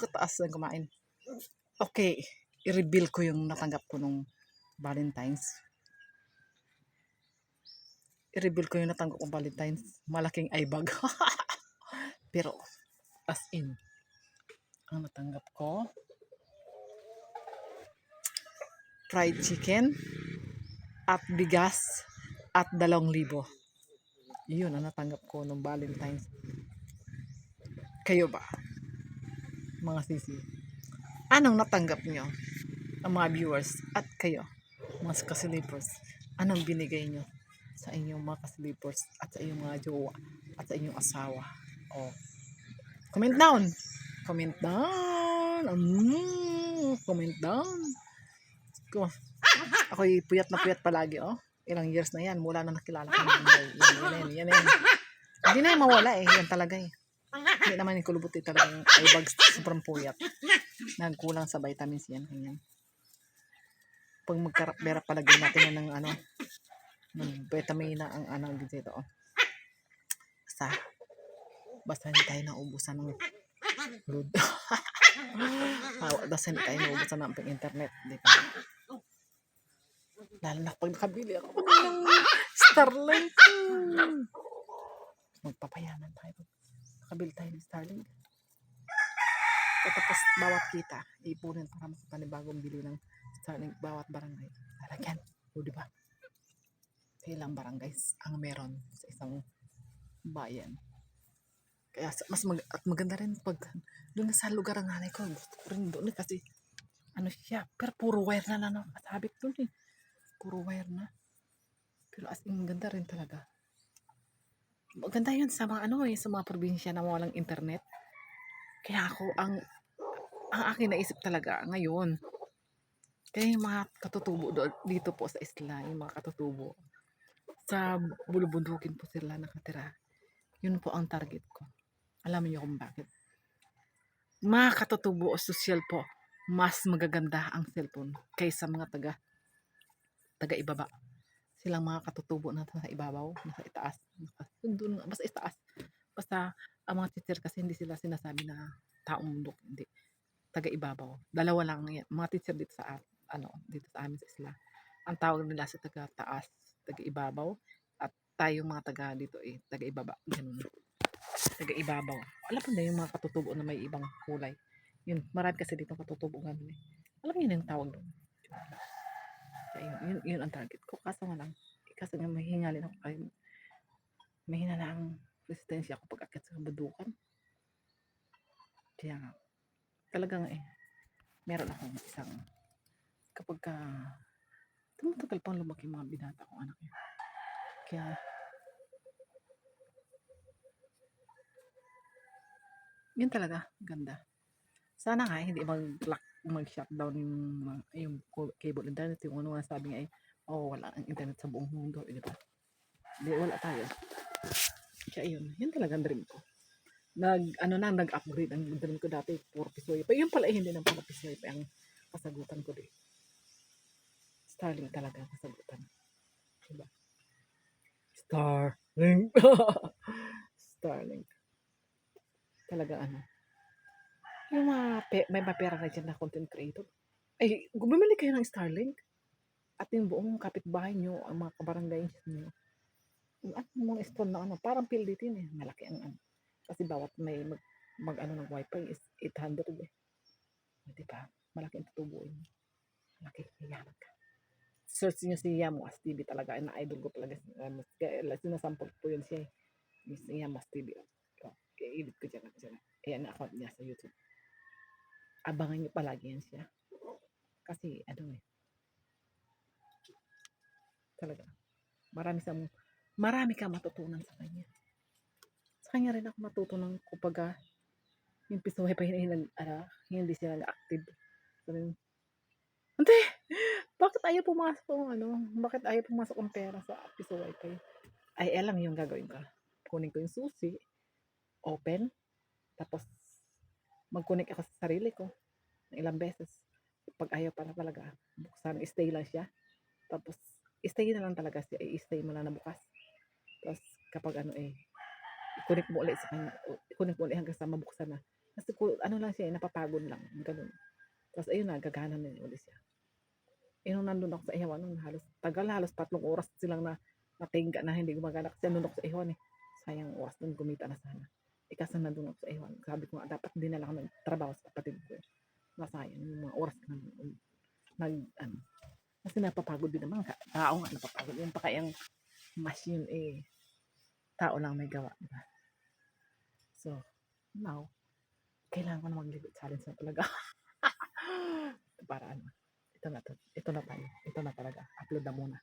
kataas ng kumain. Okay, i-reveal ko yung natanggap ko nung Valentine's. I-reveal ko yung natanggap kong Valentine's. Malaking eye. Pero, as in, ang natanggap ko, fried chicken, at bigas, at dalawang libo. Yun ang natanggap ko nung Valentine's. Kayo ba? Mga sisi. Anong natanggap nyo? Ang mga viewers at kayo, mga kasilipers. Anong binigay nyo sa inyong mga kasilipers at sa inyong mga jowa at sa inyong asawa? O, comment down. Comment down. Mm, comment down. Ko, ako'y puyat na puyat palagi, oh. Ilang years na yan, mula na nakilala ko. Yan, yan, yan, yan, yan. Hindi na yung mawala eh, yan talaga eh. Hindi naman yung kulubot eh, talagang eye bags, sobrang puyat. Nagkulang sa vitamins yan, ganyan. Pag magkarap-berak palagyan natin yan ng ano, ng vitamina ang ano dito, oh. Basta, basta hindi tayo naubusan ng load. Ah, basta hindi tayo naubusan ng internet, di ba? Lalo na pag nakabili ako ng Starlink. Magpapayaman tayo. Nakabili tayo ng Starlink. Tapos bawat kita, ipunin para makapanibagong bili ng Starlink bawat barangay. Lalagyan. O, di ba? Sa ilang barangays ang meron sa isang bayan. Kaya mas mag at maganda rin pag doon sa lugar ang nanay ko. Gusto ko rin doon eh, kasi ano siya. Pero puro wire na lang ang kasabit doon eh. Puro wire na. Pero as in, ganda rin talaga. Maganda yun sa mga ano eh, sa mga probinsya na walang internet. Kaya ako, ang ang akin naisip talaga ngayon, kaya yung mga katutubo do, dito po sa isla, yung mga katutubo, sa bulubundukin po sila nakatira. Yun po ang target ko. Alam niyo kung bakit. Mga katutubo o sosyal po, mas magaganda ang cellphone kaysa mga taga taga ibaba. Silang mga katutubo na sa ibabaw, nasa itaas. Doon, basta itaas. Basta ang mga teacher kasi hindi sila sinasabi na taong bundok, hindi. Taga ibabaw. Dalawa lang yan. Mga teacher dito sa ano, dito sa amin sa isla. Ang tawag nila sa taga taas, taga ibabaw at tayong mga taga dito eh, taga ibaba. Ganun. Taga ibabaw. Alam mo na yung mga katutubo na may ibang kulay. Yun, marami kasi dito katutubo ganun eh. Alam niyo na yung tawag doon. Kaya yun, yun, ang target ko. Kaso nga lang, eh, kaso nga mahingalin ako kayo. Mahina na ang resistensya ko pag akit sa badukan. Kaya nga, talagang eh, meron akong isang, kapag ka, tumatagal pang lumaki mga binata kong anak yun. Kaya, yun talaga, ganda. Sana nga, hindi mag-lock, mag-shutdown yung, yung cable internet. Yung ano nga sabi nga eh, oh, wala ang internet sa buong mundo. Eh, di ba? Di, wala tayo. Kaya yun, yun talaga ang dream ko. Nag, ano na, nag-upgrade ang dream ko dati, puro pisoy pa. Yun pala, eh, hindi na pala pisoy pa ang kasagutan ko di. Starlink talaga ang kasagutan. Diba? Starlink. Starlink. Talaga ano. Yung mga, pe- may mga pera na dyan na content creator. Ay, bumili kayo ng Starlink. At yung buong kapitbahay nyo, ang mga kabarangay nyo, at yung mga stall na ano, parang PLDT eh. Malaki ang ano. Kasi bawat may mag, mag ano ng wifi is 800 eh. Di ba? Malaki ang tutubuin. Malaki. Yaman ka. Search niyo si Yamas TV talaga. Na idol ko talaga. si Yamas. Kaya la- sinasample ko yun siya. eh. Miss Yamas TV. Oh, i-edit ko dyan. dyan. Ayan ang account niya sa YouTube. Abangan niyo palagi yan siya. Kasi ano eh. Talaga. Marami sa marami ka matutunan sa kanya. Sa kanya rin ako matutunan kumbaga yung pisuhay pa hindi, uh, hindi sila active. Sabi, Ante, bakit ayaw pumasok ang ano? Bakit ayaw pumasok ang pera sa piso wifi? Ay, alam yung gagawin ko. Kunin ko yung susi, open, tapos mag-connect ako sa sarili ko ng ilang beses. Pag ayaw pa na talaga, buksan, stay lang siya. Tapos, stay na lang talaga siya. I-stay mo lang na bukas. Tapos, kapag ano eh, i-connect mo ulit sa kanya, i-connect mo ulit hanggang sa mabuksan na. Kasi ano lang siya, eh, napapagod lang, gano'n. Tapos ayun na, gagana na uli siya. Eh, nung nandun ako sa ihawan nun halos tagal, halos tatlong oras silang na natingga na hindi gumagana kasi nandun ako sa ihawan, eh. Sayang oras dun, kumita na sana. Eh, kaso nandun ako sa ihawan. Sabi ko nga dapat dinala ko ng trabaho sa kapatid ko, eh. Nasayang yung mga oras na nag ano, kasi napapagod din naman, tao nga napapagod. Yung pa kayang machine, eh, tao lang may gawa, di ba? So, now, kailangan ko na magligo challenge na talaga. Para ano, ito na 'to, ito na tayo, ito na talaga, upload na muna.